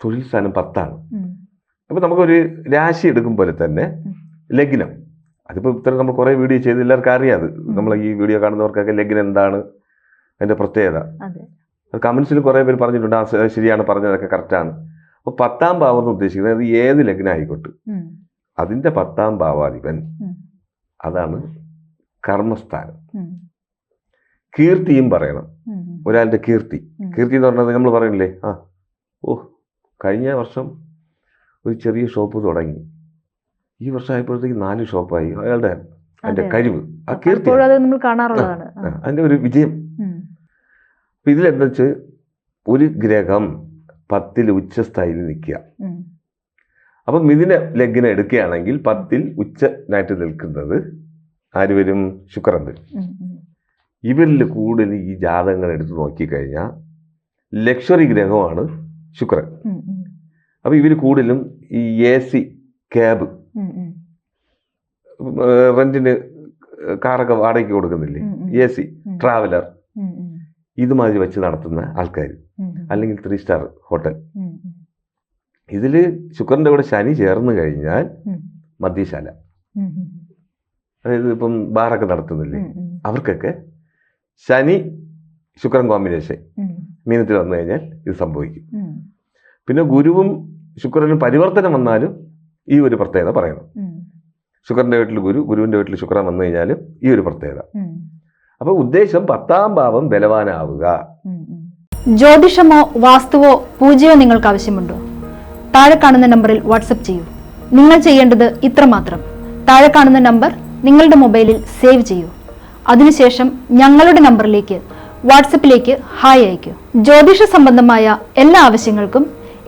തൊഴിൽ സ്ഥാനം പത്താണ്. അപ്പോൾ നമുക്കൊരു രാശി എടുക്കും പോലെ തന്നെ. ലഗ്നം. അതിപ്പോൾ ഇത്ര നമ്മൾ കുറേ വീഡിയോ ചെയ്ത് എല്ലാവർക്കും അറിയാം അത്. നമ്മൾ ഈ വീഡിയോ കാണുന്നവർക്കൊക്കെ ലഗ്നം എന്താണ് അതിന്റെ പ്രത്യേകത. അതെ. കമൻസിൽ കുറേ പേര് പറഞ്ഞിട്ടുണ്ട് ആ ശരിയാണ് പറഞ്ഞതൊക്കെ കറക്റ്റാണ് അപ്പോൾ പത്താം ഭാവം എന്ന് ഉദ്ദേശിക്കുന്നത് അത് ഏത് ലഗ്നം ആയിക്കോട്ടെ. അതിന്റെ അതിന്റെ പത്താം ഭാവാധിപൻ അതാണ് കർമ്മസ്ഥാനം. കീർത്തിയും പറയണം. ഒരാളുടെ കീർത്തി. കീർത്തി എന്ന് പറഞ്ഞത് നമ്മൾ പറയണില്ലേ ആ. ഓ കഴിഞ്ഞ വർഷം ഒരു ചെറിയ ഷോപ്പ് തുടങ്ങി. ഈ വർഷം ആയപ്പോഴത്തേക്ക് നാല് ഷോപ്പായി. അയാളുടെ അതിന്റെ അതെ. കഴിവ്. ആ കീർത്തി. അതിന്റെ ഒരു വിജയം. അപ്പം ഇതിലെന്താ വെച്ച് ഒരു ഗ്രഹം പത്തിൽ ഉച്ചസ്ഥായിൽ നിൽക്കുക. അപ്പം മിഥുന ലഗ്നം എടുക്കുകയാണെങ്കിൽ പത്തിൽ ഉച്ചനായിട്ട് നിൽക്കുന്നത് ആര് വരും? ശുക്രൻ വരും. ഇവരിൽ കൂടുതൽ ഈ ജാതകങ്ങൾ എടുത്ത് നോക്കിക്കഴിഞ്ഞാൽ ലക്ഷറി ഗ്രഹമാണ് ശുക്രൻ. അപ്പോൾ ഇവർ കൂടുതലും ഈ എ സി ക്യാബ്. റെന്റിന് കാറൊക്കെ വാടകയ്ക്ക് കൊടുക്കുന്നില്ലേ. A C traveller. ഇതുമാതിരി വെച്ച് നടത്തുന്ന ആൾക്കാർ അല്ലെങ്കിൽ ത്രീ സ്റ്റാർ ഹോട്ടൽ ഇതിൽ ശുക്രന്റെ ഇതിൽ ശുക്രന്റെ കൂടെ ശനി ചേർന്ന് കഴിഞ്ഞാൽ. മദ്യശാല. അതായത് ഇപ്പം ബാറൊക്കെ നടത്തുന്നില്ലേ. അവർക്കൊക്കെ ശനി ശുക്രൻ കോമ്പിനേഷൻ മീനത്തിൽ വന്നു കഴിഞ്ഞാൽ ഇത് സംഭവിക്കും പിന്നെ ഗുരുവും ശുക്രനും പരിവർത്തനം വന്നാലും ഈ ഒരു പ്രത്യേകത പറയണം ശുക്രന്റെ വീട്ടിൽ ഗുരു ഗുരുവിന്റെ വീട്ടിൽ ശുക്രൻ വന്നു കഴിഞ്ഞാലും ഈ ഒരു പ്രത്യേകത. അപ്പൊ ഉദ്ദേശം പത്താം ഭാവം ബലവാനാവുക. ജ്യോതിഷമോ വാസ്തുവോ പൂജയോ നിങ്ങൾക്ക് ആവശ്യമുണ്ടോ? താഴെ കാണുന്ന നമ്പറിൽ വാട്സപ്പ് ചെയ്യൂ. നിങ്ങൾ ചെയ്യേണ്ടത് ഇത്ര മാത്രം. താഴെ കാണുന്ന നമ്പർ നിങ്ങളുടെ മൊബൈലിൽ സേവ് ചെയ്യൂ. അതിനുശേഷം ഞങ്ങളുടെ നമ്പറിലേക്ക് വാട്സപ്പിലേക്ക് ഹായ് അയക്കൂ ജ്യോതിഷ സംബന്ധമായ എല്ലാ ആവശ്യങ്ങൾക്കും